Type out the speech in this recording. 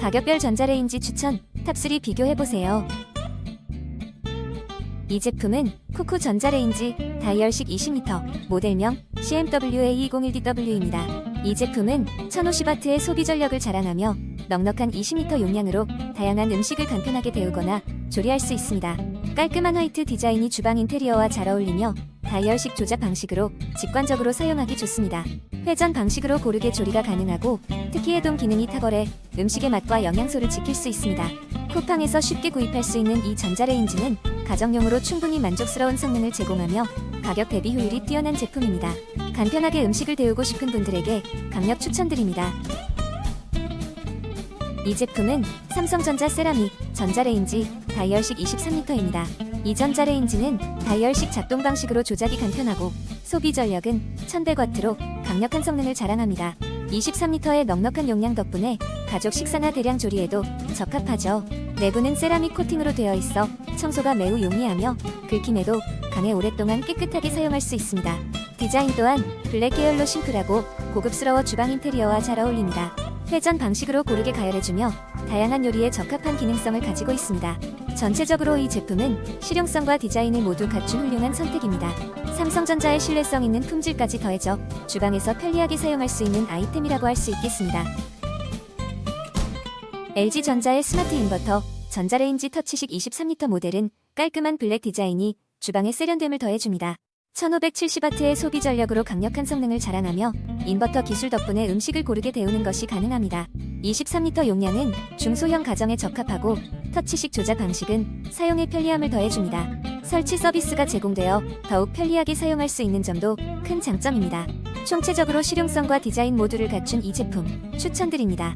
가격별 전자레인지 추천 탑3 비교해보세요. 이 제품은 쿠쿠 전자레인지 다이얼식 20m 모델명 CMWA201DW입니다. 이 제품은 1050W의 소비 전력을 자랑하며 넉넉한 20m 용량으로 다양한 음식을 간편하게 데우거나 조리할 수 있습니다. 깔끔한 화이트 디자인이 주방 인테리어와 잘 어울리며 다이얼식 조작 방식으로 직관적으로 사용하기 좋습니다. 회전 방식으로 고르게 조리가 가능하고 특히 해동 기능이 탁월해 음식의 맛과 영양소를 지킬 수 있습니다. 쿠팡에서 쉽게 구입할 수 있는 이 전자레인지는 가정용으로 충분히 만족스러운 성능을 제공하며 가격 대비 효율이 뛰어난 제품입니다. 간편하게 음식을 데우고 싶은 분들에게 강력 추천드립니다. 이 제품은 삼성전자 세라믹 전자레인지 다이얼식 23L입니다. 이 전자레인지는 다이얼식 작동 방식으로 조작이 간편하고 소비 전력은 1100W로 강력한 성능을 자랑합니다. 23L의 넉넉한 용량 덕분에 가족 식사나 대량 조리에도 적합하죠. 내부는 세라믹 코팅으로 되어 있어 청소가 매우 용이하며 긁힘에도 강에 오랫동안 깨끗하게 사용할 수 있습니다. 디자인 또한 블랙 계열로 심플하고 고급스러워 주방 인테리어와 잘 어울립니다. 회전 방식으로 고르게 가열해주며 다양한 요리에 적합한 기능성을 가지고 있습니다. 전체적으로 이 제품은 실용성과 디자인을 모두 갖춘 훌륭한 선택입니다. 삼성전자의 신뢰성 있는 품질까지 더해져 주방에서 편리하게 사용할 수 있는 아이템이라고 할 수 있겠습니다. LG전자의 스마트 인버터 전자레인지 터치식 23L 모델은 깔끔한 블랙 디자인이 주방에 세련됨을 더해줍니다. 1570W의 소비 전력으로 강력한 성능을 자랑하며 인버터 기술 덕분에 음식을 고르게 데우는 것이 가능합니다. 23L 용량은 중소형 가정에 적합하고 터치식 조작 방식은 사용의 편리함을 더해줍니다. 설치 서비스가 제공되어 더욱 편리하게 사용할 수 있는 점도 큰 장점입니다. 총체적으로 실용성과 디자인 모두를 갖춘 이 제품 추천드립니다.